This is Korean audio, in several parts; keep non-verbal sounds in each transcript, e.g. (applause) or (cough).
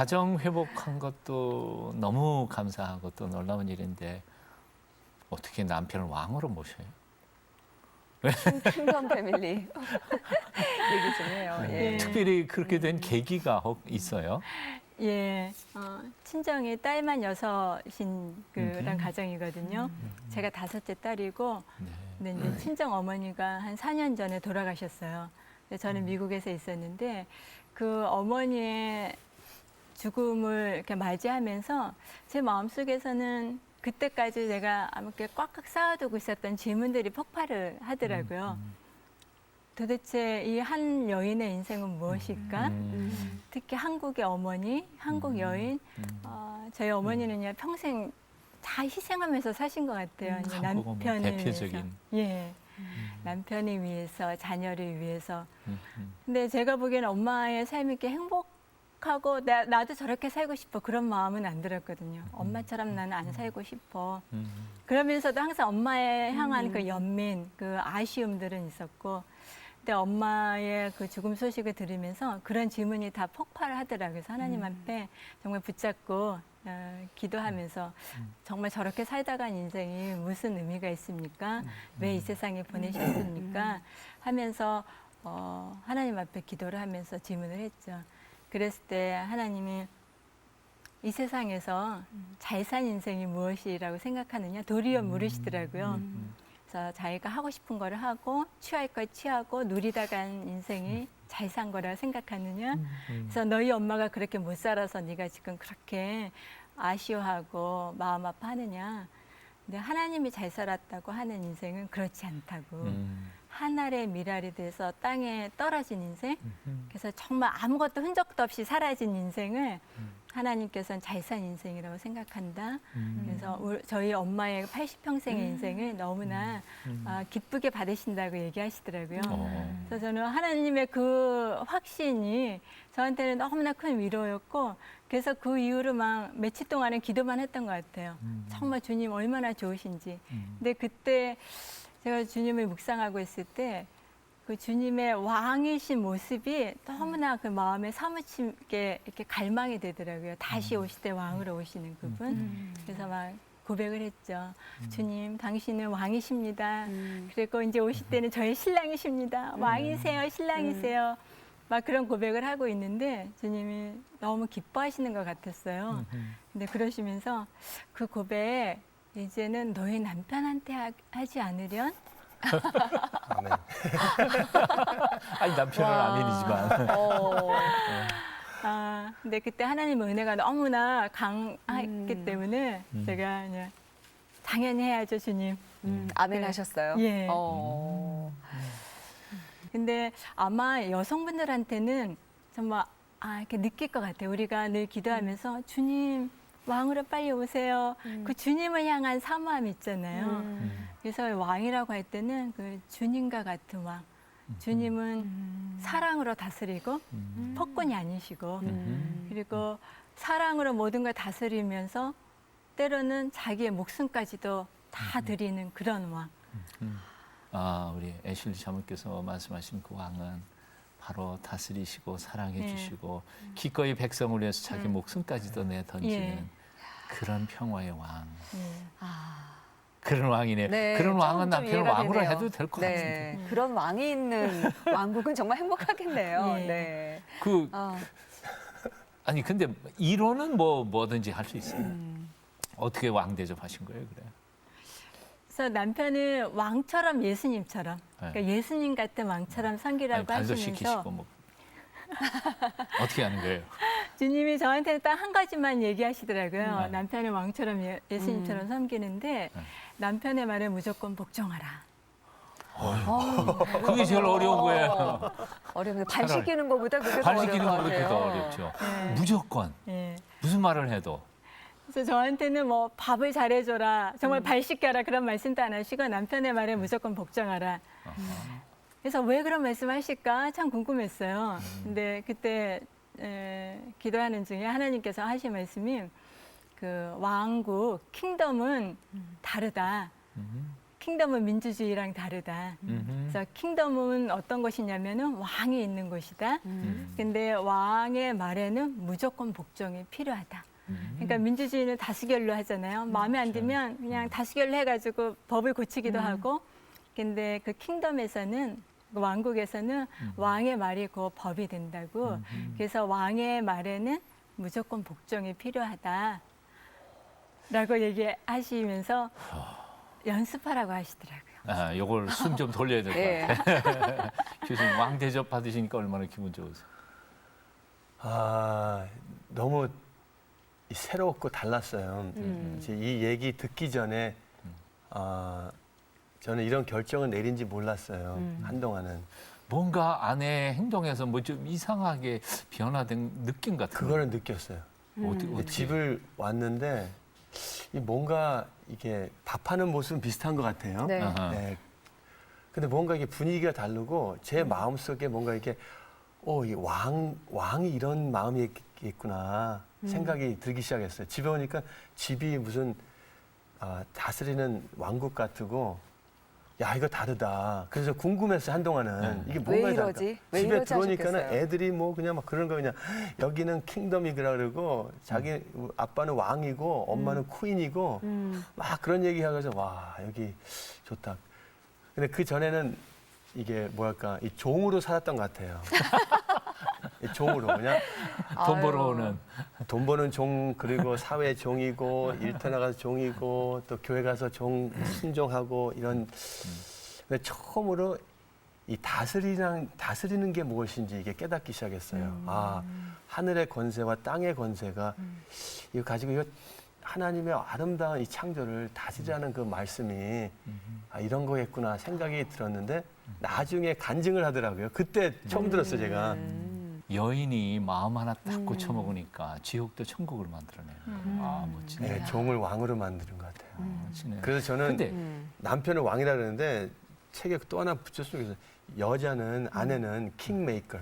가정 회복한 것도 너무 감사하고 또 놀라운 일인데 어떻게 남편을 왕으로 모셔요? 킹덤 패밀리 (laughs) 얘기 좀 해요. 네. 예. 특별히 그렇게 된 계기가 혹 있어요? 예, 어, 친정이 딸만 여섯인 그런 음. 가정이거든요. 제가 다섯째 딸이고, 네. 근데 이제 친정 어머니가 한 4년 전에 돌아가셨어요. 근데 저는 미국에서 있었는데 그 어머니의 죽음을 이렇게 맞이하면서 제 마음속에서는 그때까지 내가 이렇게 꽉꽉 쌓아두고 있었던 질문들이 폭발을 하더라고요. 도대체 이 한 여인의 인생은 무엇일까? 음. 특히 한국의 어머니, 한국 여인, 음. 어, 저희 어머니는요 평생 다 희생하면서 사신 것 같아요. 음. 남편을 대표적인. 위해서, 예, 남편을 위해서, 자녀를 위해서. 음, 음. 근데 제가 보기에는 엄마의 삶이 이렇게 행복 하고 나, 나도 저렇게 살고 싶어 그런 마음은 안 들었거든요. 엄마처럼 나는 안 살고 싶어. 음. 그러면서도 항상 엄마에 향한 그 연민, 그 아쉬움들은 있었고, 근데 엄마의 그 죽음 소식을 들으면서 그런 질문이 다 폭발을 하더라고요. 그래서 하나님 앞에 정말 붙잡고 어, 기도하면서 정말 저렇게 살다 간 인생이 무슨 의미가 있습니까? 왜 이 세상에 보내셨습니까? 하면서 어, 하나님 앞에 기도를 하면서 질문을 했죠. 그랬을 때 하나님이 이 세상에서 잘 산 인생이 무엇이라고 생각하느냐 도리어 물으시더라고요. 그래서 자기가 하고 싶은 거를 하고 취할 걸 취하고 누리다 간 인생이 잘 산 거라 생각하느냐. 그래서 너희 엄마가 그렇게 못 살아서 네가 지금 그렇게 아쉬워하고 마음 아파하느냐. 근데 하나님이 잘 살았다고 하는 인생은 그렇지 않다고. 음. 한 알의 미랄이 돼서 땅에 떨어진 인생. 음. 그래서 정말 아무것도 흔적도 없이 사라진 인생을 하나님께서는 잘 산 인생이라고 생각한다. 음. 그래서 저희 엄마의 80평생의 인생을 너무나 음. 아, 기쁘게 받으신다고 얘기하시더라고요. 어. 그래서 저는 하나님의 그 확신이 저한테는 너무나 큰 위로였고 그래서 그 이후로 막 며칠 동안은 기도만 했던 것 같아요. 음. 정말 주님 얼마나 좋으신지. 음. 근데 그때 제가 주님을 묵상하고 있을 때 그 주님의 왕이신 모습이 너무나 그 마음에 사무치게 이렇게 갈망이 되더라고요. 다시 오실 때 왕으로 오시는 그분. 그래서 막 고백을 했죠. 주님, 당신은 왕이십니다. 음. 그리고 이제 오실 때는 저의 신랑이십니다. 왕이세요, 신랑이세요. 막 그런 고백을 하고 있는데 주님이 너무 기뻐하시는 것 같았어요. 음. 근데 그러시면서 그 고백 이제는 너희 남편한테 하, 하지 않으련 아멘. (laughs) 아니 남편은 와. 아멘이지만. 어. 아 근데 그때 하나님의 은혜가 너무나 강했기 음. 때문에 음. 제가 그냥 당연히 해야죠 주님. 음, 아멘 네. 하셨어요? 예. 어. 근데 아마 여성분들한테는 정말 아 이렇게 느낄 것 같아요. 우리가 늘 기도하면서 주님 왕으로 빨리 오세요. 그 주님을 향한 사모함 있잖아요. 음. 그래서 왕이라고 할 때는 그 주님과 같은 왕. 주님은 사랑으로 다스리고 음. 폭군이 아니시고 음. 그리고 사랑으로 모든 걸 다스리면서 때로는 자기의 목숨까지도 다 드리는 그런 왕. 음. 아 우리 애슐리 자매께서 말씀하신 그 왕은 바로 다스리시고 사랑해 예. 주시고 기꺼이 백성을 위해서 자기 음. 목숨까지도 내 던지는 예. 그런 평화의 왕. 예. 아. 그런 왕이네. 네, 그런 왕은 남편을 왕으로 되네요. 해도 될것 네. 같은데. 음. 그런 왕이 있는 (laughs) 왕국은 정말 행복하겠네요. 예. 네. 그 아, 아니 근데 이론은 뭐 뭐든지 할 수 있어요. 음. 어떻게 왕 대접하신 거예요, 그래? 그래서 남편은 왕처럼 예수님처럼 그러니까 예수님 같은 왕처럼 섬기라고 발도 하시면서 뭐 (laughs) 어떻게 하는 거예요? 주님이 저한테 딱한 가지만 얘기하시더라고요. 음. 남편은 왕처럼 예, 예수님처럼 섬기는데 네. 남편의 말에 무조건 복종하라. 어. (laughs) 그게 제일 어려운 거예요. (laughs) 어려운데 발 차라리. 시키는 것보다 그게 더발 어려운 것 것보다 같아요. 더 어렵죠. 네. 무조건 예. 무슨 말을 해도 그래서 저한테는 뭐 밥을 잘해줘라, 정말 발 씻겨라 그런 말씀도 안 하시고 남편의 말에 무조건 복종하라. 그래서 왜 그런 말씀하실까 참 궁금했어요. 근데 그때 에, 기도하는 중에 하나님께서 하신 말씀이 그 왕국 킹덤은 다르다. 음. 킹덤은 민주주의랑 다르다. 음흠. 그래서 킹덤은 어떤 것이냐면은 왕이 있는 곳이다. 음. 근데 왕의 말에는 무조건 복종이 필요하다. 음. 그러니까 민주주의는 다수결로 하잖아요. 마음에 안 그렇죠. 들면 그냥 다수결로 해가지고 법을 고치기도 음. 하고. 근데 그 킹덤에서는 그 왕국에서는 왕의 말이 그 법이 된다고. 음. 그래서 왕의 말에는 무조건 복종이 필요하다. 라고 얘기하시면서 연습하라고 하시더라고요. 아, 요걸 숨 좀 돌려야 될것 (laughs) 네. 같아요. (laughs) 교수님 왕 대접 받으시니까 얼마나 기분 좋으세요? 아 너무 이 새롭고 달랐어요. 음. 이제 이 얘기 듣기 전에 아 저는 이런 결정을 내린지 몰랐어요. 음. 한동안은 뭔가 아내 행동에서 뭐 좀 이상하게 변화된 느낌 같은 그거를 느꼈어요. 거. 어떻게, 음. 어떻게 집을 왔는데 이 뭔가 이게 밥하는 모습은 비슷한 것 같아요. 네. 아하. 네. 근데 뭔가 이게 분위기가 다르고 제 마음 속에 뭔가 이게 오, 이 왕, 왕이 이런 마음이 겠구나 생각이 들기 시작했어요. 집에 오니까 집이 무슨 아, 다스리는 왕국 같고 야, 이거 다르다. 그래서 궁금했어요, 한동안은. 네. 이게 왜 뭔가 이러지? 다를까? 왜 집에 이러지 들어오니까는 하셨겠어요? 애들이 뭐 그냥 막 그런 거 그냥 여기는 킹덤이라 그러고 자기 아빠는 왕이고 엄마는 퀸이고 음. 막 그런 얘기 하면서 와 여기 좋다. 근데 그 전에는 이게 뭐랄까 이 종으로 살았던 것 같아요. (laughs) 이 종으로 그냥 (laughs) 돈. 벌어오는 돈 버는 종 그리고 사회 종이고 일터 나가서 종이고 또 교회 가서 종 순종하고 이런. 근데 처음으로 이 다스리는 다스리는 게 무엇인지 이게 깨닫기 시작했어요. 아 하늘의 권세와 땅의 권세가 이거 가지고 이거 하나님의 아름다운 이 창조를 다스리라는 그 말씀이 아, 이런 거겠구나 생각이 들었는데 나중에 간증을 하더라고요. 그때 처음 들었어요, 제가. 음. 여인이 마음 하나 딱 음. 고쳐 먹으니까 지옥도 천국을 만들어내는 음. 아 멋지네. 네, 종을 왕으로 만드는 것 같아요. 멋지네. 그래서 저는 근데 음. 남편을 왕이라 그러는데 책에 또 하나 붙였으면 좋겠어요. 여자는 아내는 킹메이커.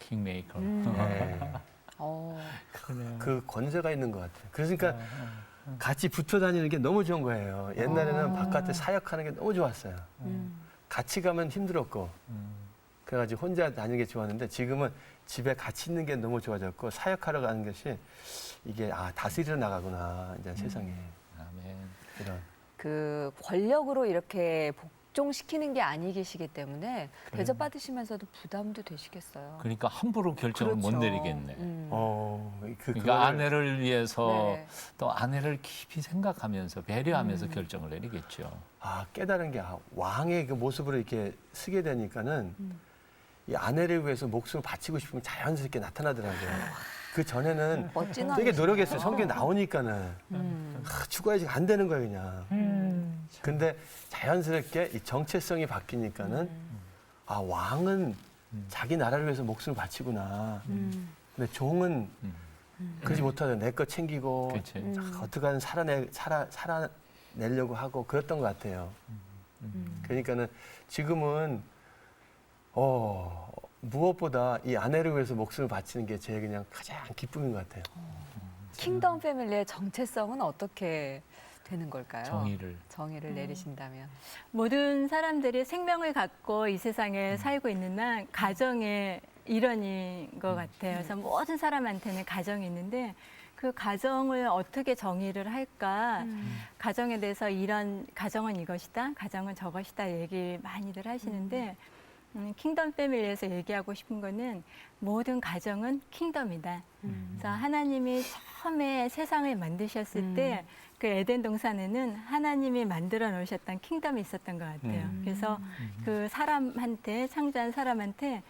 킹메이커. 음. (laughs) 네. 어. 그러네요. 그 권세가 있는 것 같아요. 그러니까 아, 같이 붙어 다니는 게 너무 좋은 거예요. 옛날에는 아. 바깥에 사역하는 게 너무 좋았어요. 음. 같이 가면 힘들었고 음. 그래가지고 혼자 다니는 게 좋았는데 지금은 집에 같이 있는 게 너무 좋아졌고 사역하러 가는 것이 이게 아 다스리러 나가구나 이제 세상에 아멘. 이런 그 권력으로 이렇게 복종시키는 게 아니 계시기 때문에 그래요. 대접 받으시면서도 부담도 되시겠어요. 그러니까 함부로 결정을 못 그렇죠. 내리겠네. 음. 어, 그, 그러니까 그거를- 아내를 위해서 네. 또 아내를 깊이 생각하면서 배려하면서 음. 결정을 내리겠죠. 아, 깨달은 게 아, 왕의 그 모습으로 이렇게 쓰게 되니까는 음. 이 아내를 위해서 목숨을 바치고 싶으면 자연스럽게 나타나더라고요. 그 전에는 멋진 되게. 노력했어요. 성경에 나오니까는 음. 아, 죽어야지 안 되는 거예요, 그냥. 근데 자연스럽게 이 정체성이 바뀌니까는 음. 아, 왕은 음. 자기 나라를 위해서 목숨을 바치구나. 음. 근데 종은 음. 그러지 못하죠. 내거 챙기고. 음. 아, 어떻게든 살아내 살아 살아내려고 하고 그랬던 것 같아요. 음. 그러니까는 지금은 어 무엇보다 이 아내를 위해서 목숨을 바치는 게 제 그냥 가장 기쁨인 것 같아요. 킹덤 패밀리의 정체성은 어떻게 되는 걸까요? 정의를. 정의를 내리신다면. 모든 사람들이 생명을 갖고 이 세상에 살고 있는 한 가정의 일원인 것 같아요. 그래서 모든 사람한테는 가정이 있는데 그 가정을 어떻게 정의를 할까? 음. 가정에 대해서 이런 가정은 이것이다, 가정은 저것이다 얘기 많이들 하시는데 음, 킹덤 패밀리에서 얘기하고 싶은 거는 모든 가정은 킹덤이다. 음. 그래서 하나님이 처음에 세상을 만드셨을 음. 때그 에덴 동산에는 하나님이 만들어 놓으셨던 킹덤이 있었던 것 같아요. 음. 그래서 그 사람한테 창조한 사람한테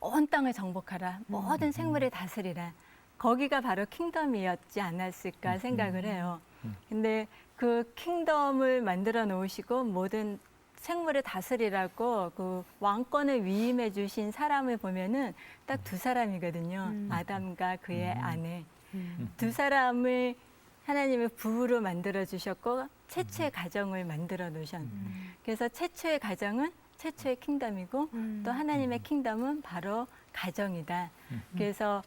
온 땅을 정복하라, 모든 생물을 다스리라. 거기가 바로 킹덤이었지 않았을까 생각을 해요. 근데 그 킹덤을 만들어 놓으시고 모든 생물을 다스리라고 그 왕권을 위임해 주신 사람을 보면은 딱 두 사람이거든요. 음. 아담과 그의 아내. 음. 두 사람을 하나님의 부부로 만들어 주셨고 최초의 가정을 만들어 놓으셨. 그래서 최초의 가정은 최초의 킹덤이고 음. 또 하나님의 킹덤은 바로 가정이다. 그래서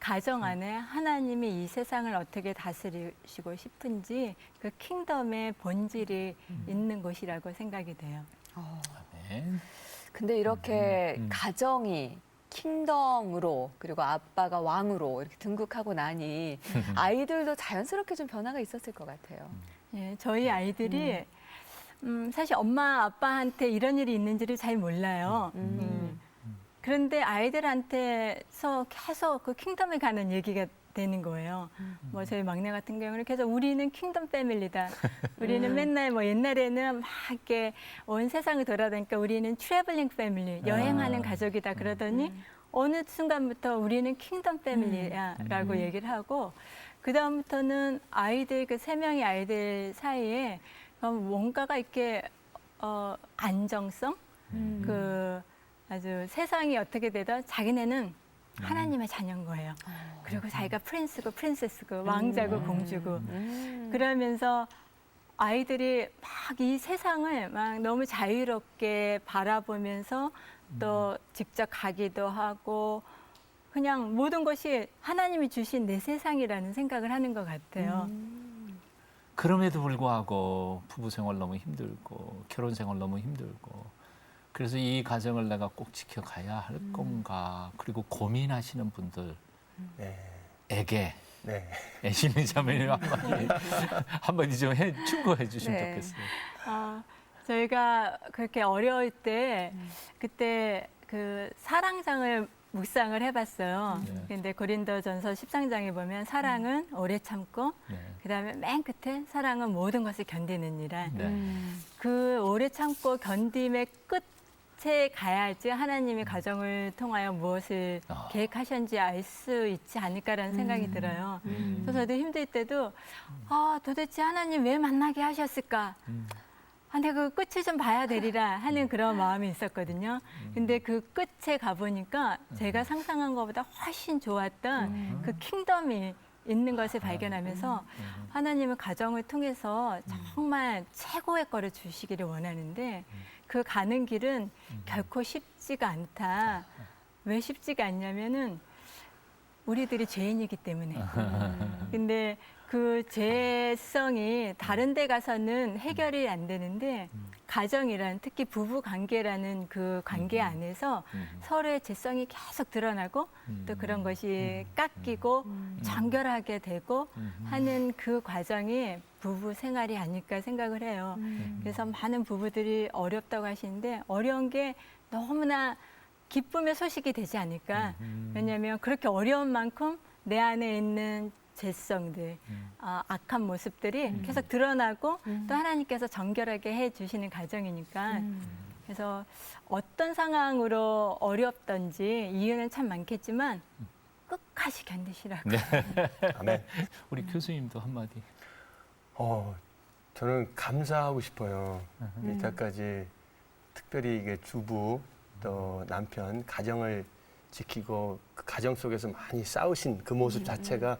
가정 안에 하나님이 이 세상을 어떻게 다스리시고 싶은지 그 킹덤의 본질이 있는 곳이라고 생각이 돼요. 어, 아멘. 근데 이렇게 음, 음. 가정이 킹덤으로 그리고 아빠가 왕으로 이렇게 등극하고 나니 (laughs) 아이들도 자연스럽게 좀 변화가 있었을 것 같아요. 예, 저희 아이들이 음, 사실 엄마 아빠한테 이런 일이 있는지를 잘 몰라요. 음. 음. 그런데 아이들한테서 계속 그 킹덤에 가는 얘기가 되는 거예요. 뭐 저희 막내 같은 경우는 계속 우리는 킹덤 패밀리다. 우리는 맨날 뭐 옛날에는 막 이렇게 온 세상을 돌아다니까 우리는 트래블링 패밀리, 여행하는 아. 가족이다 그러더니 어느 순간부터 우리는 킹덤 패밀리야라고 얘기를 하고 그 다음부터는 아이들 그 세 명의 아이들 사이에 어, 뭔가가 이렇게 어, 안정성, 음. 그 아주 세상이 어떻게 되든 자기네는 하나님의 자녀인 거예요. 그리고 자기가 프린스고 프린세스고 왕자고 공주고. 음. 그러면서 아이들이 막 이 세상을 막 너무 자유롭게 바라보면서 또 직접 가기도 하고 그냥 모든 것이 하나님이 주신 내 세상이라는 생각을 하는 것 같아요. 그럼에도 불구하고 부부 생활 너무 힘들고 결혼 생활 너무 힘들고 그래서 이 가정을 내가 꼭 지켜가야 할 건가 그리고 고민하시는 분들에게 네. 네. (laughs) 애시는 자매님 한마디 한마디 좀 해, 충고해 주시면 네. 좋겠어요. 아, 저희가 그렇게 어려울 때 그때 그 사랑장을 묵상을 해봤어요. 네. 근데 고린도전서 10장장에 보면 사랑은 오래 참고 네. 그다음에 맨 끝에 사랑은 모든 것을 견디느니라. 네. 음. 그 오래 참고 견딤의 끝 에 가야지 하나님이 가정을 통하여 무엇을 아. 계획하셨는지 알 수 있지 않을까라는 생각이 들어요. 음. 그래서 저도 힘들 때도 아 도대체 하나님 왜 만나게 하셨을까? 음. 아, 내가 그 끝을 좀 봐야 되리라 하는 그런 마음이 있었거든요. 근데 그 끝에 가보니까 제가 상상한 것보다 훨씬 좋았던 그 킹덤이 있는 것을 발견하면서 하나님은 가정을 통해서 정말 최고의 거를 주시기를 원하는데 그 가는 길은 결코 쉽지가 않다. 왜 쉽지가 않냐면은 우리들이 죄인이기 때문에. (laughs) 근데 그 죄성이 다른 데 가서는 해결이 안 되는데 가정이란 특히 부부 관계라는 그 관계 안에서 음. 서로의 죄성이 계속 드러나고 또 그런 것이 음. 깎이고 정결하게 되고 음. 하는 그 과정이 부부 생활이 아닐까 생각을 해요. 음. 그래서 많은 부부들이 어렵다고 하시는데 어려운 게 너무나 기쁨의 소식이 되지 않을까. 음. 왜냐하면 그렇게 어려운 만큼 내 안에 있는 죄성들, 음. 아, 악한 모습들이 계속 드러나고 또 하나님께서 정결하게 해 주시는 과정이니까. 그래서 어떤 상황으로 어렵던지 이유는 참 많겠지만 끝까지 견디시라고. 네. (laughs) 아멘. (laughs) 우리 교수님도 한마디. 어, 저는 감사하고 싶어요. 이때까지 특별히 이게 주부 또 남편 가정을 지키고 그 가정 속에서 많이 싸우신 그 모습 자체가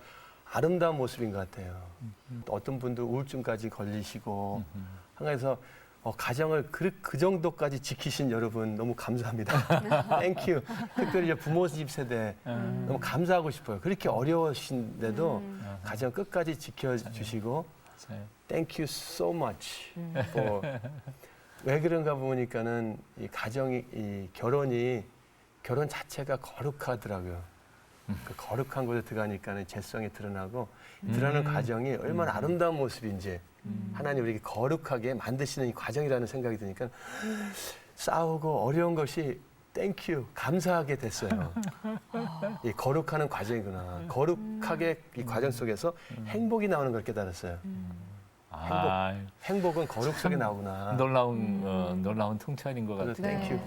아름다운 모습인 것 같아요. 또 어떤 분들 우울증까지 걸리시고 한가해서 어, 가정을 그, 그 정도까지 지키신 여러분 너무 감사합니다. (laughs) 땡큐. 특별히 이제 부모 집 세대 너무 감사하고 싶어요. 그렇게 어려우신데도 가정 끝까지 지켜주시고 네. Thank you so much for 왜 그런가 보니까는 이 가정이 이 결혼이 결혼 자체가 거룩하더라고요. 그 거룩한 곳에 들어가니까는 재성이 드러나고 드러나는 음. 과정이 얼마나 아름다운 모습인지 음. 하나님 우리에게 거룩하게 만드시는 이 과정이라는 생각이 드니까 싸우고 어려운 것이 땡큐 감사하게 됐어요. (laughs) 이 거룩하는 과정이구나. 거룩하게 이 과정 속에서 행복이 나오는 걸 깨달았어요. 아, 행복은 거룩 속에 나오구나. 놀라운 어, 놀라운 통찰인 것 같아요. 땡큐.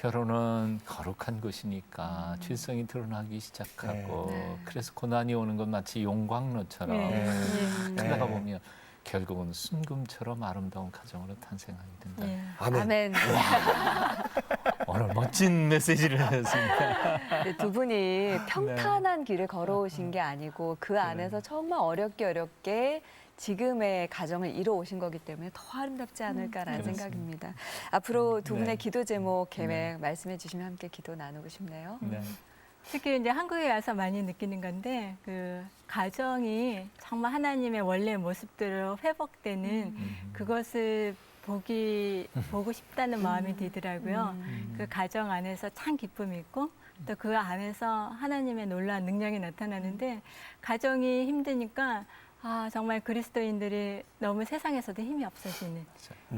결혼은 거룩한 것이니까 죄성이 드러나기 시작하고 네. 그래서 고난이 오는 건 마치 용광로처럼 네. 네. 예. 그러다 네. 보면 결국은 순금처럼 아름다운 가정으로 탄생하게 된다. 예. 아멘. 아멘. 오늘 멋진 메시지를 했습니다. 네, 두 분이 평탄한 길을 걸어오신 게 아니고 그 네. 안에서 정말 어렵게 어렵게 지금의 가정을 이뤄오신 거기 때문에 더 아름답지 않을까라는 그렇습니다. 생각입니다. 앞으로 두 분의 네. 기도 제목 계획 말씀해 주시면 함께 기도 나누고 싶네요. 네. 특히 이제 한국에 와서 많이 느끼는 건데 그 가정이 정말 하나님의 원래 모습대로 회복되는 음. 그것을 보기 보고 싶다는 마음이 들더라고요. 음. 그 가정 안에서 참 기쁨이 있고 또 그 안에서 하나님의 놀라운 능력이 나타나는데 가정이 힘드니까 아 정말 그리스도인들이 너무 세상에서도 힘이 없어지는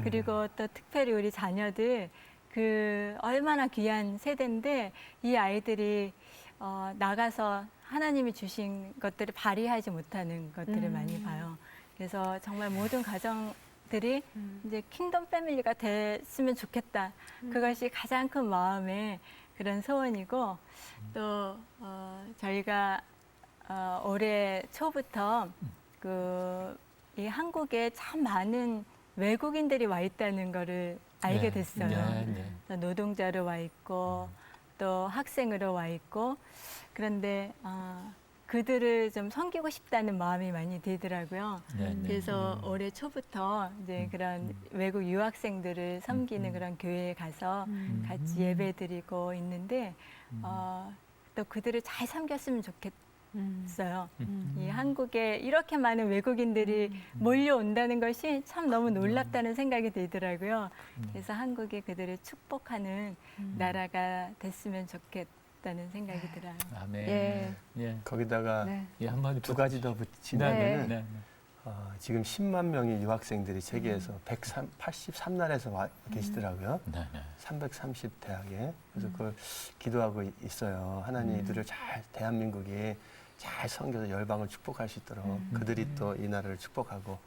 그리고 또 특별히 우리 자녀들 그 얼마나 귀한 세대인데 이 아이들이 어, 나가서 하나님이 주신 것들을 발휘하지 못하는 것들을 음. 많이 봐요. 그래서 정말 모든 가정들이 음. 이제 킹덤 패밀리가 됐으면 좋겠다. 그것이 가장 큰 마음의 그런 소원이고 또 어, 저희가 어, 올해 초부터 그 이 한국에 참 많은 외국인들이 와 있다는 거를 알게 네, 됐어요. 네, 네. 또 노동자로 와 있고 또 학생으로 와 있고 그런데 어, 그들을 좀 섬기고 싶다는 마음이 많이 들더라고요. 네, 네. 그래서 올해 초부터 이제 그런 외국 유학생들을 섬기는 그런 교회에 가서 음. 같이 예배드리고 있는데 어, 또 그들을 잘 섬겼으면 좋겠 어요. 음. 이 한국에 이렇게 많은 외국인들이 몰려온다는 것이 참 너무 놀랍다는 생각이 들더라고요. 그래서 한국이 그들을 축복하는 나라가 됐으면 좋겠다는 생각이 들어요. 아멘. 예. 예. 거기다가 네. 예, 한마디 두 가지 더 붙이면은 네. 네. 어, 지금 10만 명의 유학생들이 세계에서 183나라에서 와 계시더라고요. 네, 네. 330 대학에 그래서 그걸 기도하고 이- 있어요. 하나님 이들을 잘 대한민국이 잘 섬겨서 열방을 축복할 수 있도록 그들이 또 이 나라를 축복하고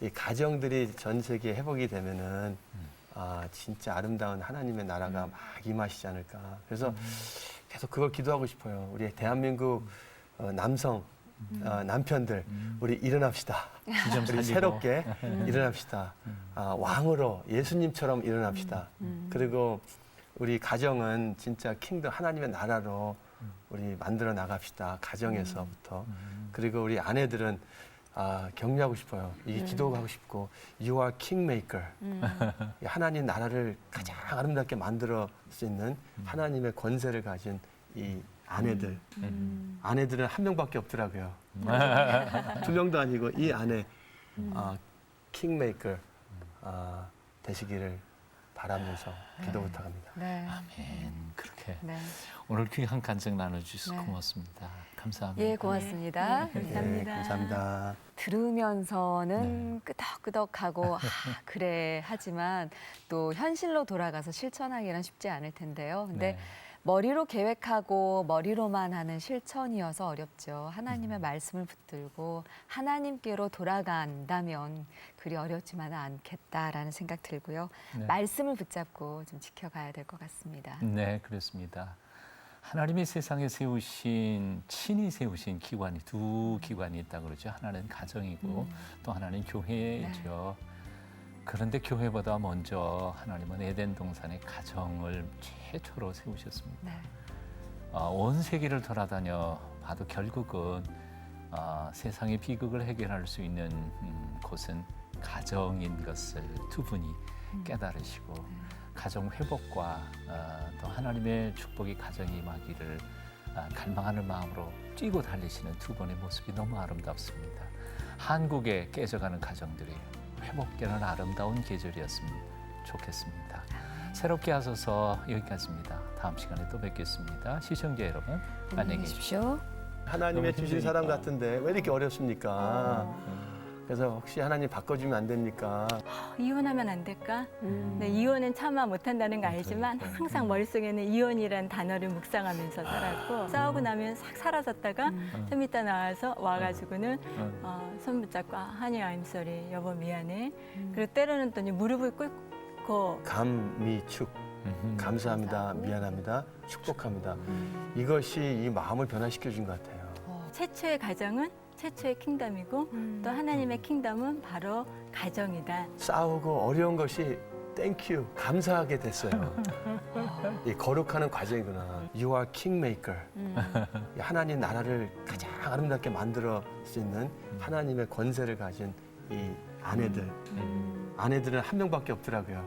이 가정들이 전 세계에 회복이 되면은 아 진짜 아름다운 하나님의 나라가 막 임하시지 않을까. 그래서 계속 그걸 기도하고 싶어요. 우리 대한민국 어, 남성 어, 남편들 우리 일어납시다. 우리 살리고. 새롭게 일어납시다. 아, 왕으로 예수님처럼 일어납시다. 그리고 우리 가정은 진짜 킹덤 하나님의 나라로 우리 만들어 나갑시다. 가정에서부터. 그리고 우리 아내들은 아, 격려하고 싶어요. 이 기도가 하고 싶고 You are kingmaker. 이 하나님 나라를 가장 아름답게 만들어 수 있는 하나님의 권세를 가진 이 아내들. 음. 아내들은 한 명밖에 없더라고요. (laughs) 두 명도 아니고 이 아내 아, 킹메이커 아, 되시기를 바라면서 기도 부탁합니다. 네. 아멘. 그렇게 네. 오늘 귀한 간증 나눠주셔서 네. 고맙습니다. 감사합니다. 예, 고맙습니다. 네, 감사합니다. 네, 감사합니다. 들으면서는 끄덕끄덕하고 아, (laughs) 그래 하지만 또 현실로 돌아가서 실천하기는 쉽지 않을 텐데요. 근데 네. 머리로 계획하고 머리로만 하는 실천이어서 어렵죠. 하나님의 말씀을 붙들고 하나님께로 돌아간다면 그리 어렵지만은 않겠다라는 생각 들고요. 네. 말씀을 붙잡고 좀 지켜가야 될 것 같습니다. 네, 그렇습니다. 하나님이 세상에 세우신 친히 세우신 기관이 두 기관이 있다 그러죠. 하나는 가정이고 또 하나는 교회죠. 그런데 교회보다 먼저 하나님은 에덴 동산의 가정을 최초로 세우셨습니다. 네. 어, 온 세계를 돌아다녀 봐도 결국은 어, 세상의 비극을 해결할 수 있는 음, 곳은 가정인 것을 두 분이 깨달으시고 가정 회복과 어, 또 하나님의 축복이 가정에 임하기를 아, 갈망하는 마음으로 뛰고 달리시는 두 분의 모습이 너무 아름답습니다. 한국에 깨져가는 가정들이 회복되는 아름다운 계절이었으면 좋겠습니다. 새롭게 하소서 여기까지입니다. 다음 시간에 또 뵙겠습니다. 시청자 여러분 안녕히 계십시오. 하나님의 주신. 사람 같은데 왜 이렇게 어렵습니까? 그래서 혹시 하나님 바꿔주면 안 됩니까? 이혼하면 안 될까? 음. 네, 이혼은 차마 못한다는 거 알지만 그러니까요. 항상 머릿속에는 이혼이라는 단어를 묵상하면서 살았고 싸우고 나면 싹 사라졌다가 좀 이따 나와서 와가지고는 음. 어, 손 붙잡고 하니 I'm sorry 여보 미안해 그리고 때로는 또 이제 무릎을 꿇고 감미축. 감사합니다 미안합니다 축복합니다 이것이 이 마음을 변화시켜 준 것 같아요. 최초의 가정은 최초의 킹덤이고 또 하나님의 킹덤은 바로 가정이다. 싸우고 어려운 것이 땡큐 감사하게 됐어요. (laughs) 이 거룩하는 과정이구나. You are kingmaker. 이 하나님 나라를 가장 아름답게 만들어 수 있는 하나님의 권세를 가진 이 아내들. 아내들은 한 명밖에 없더라고요.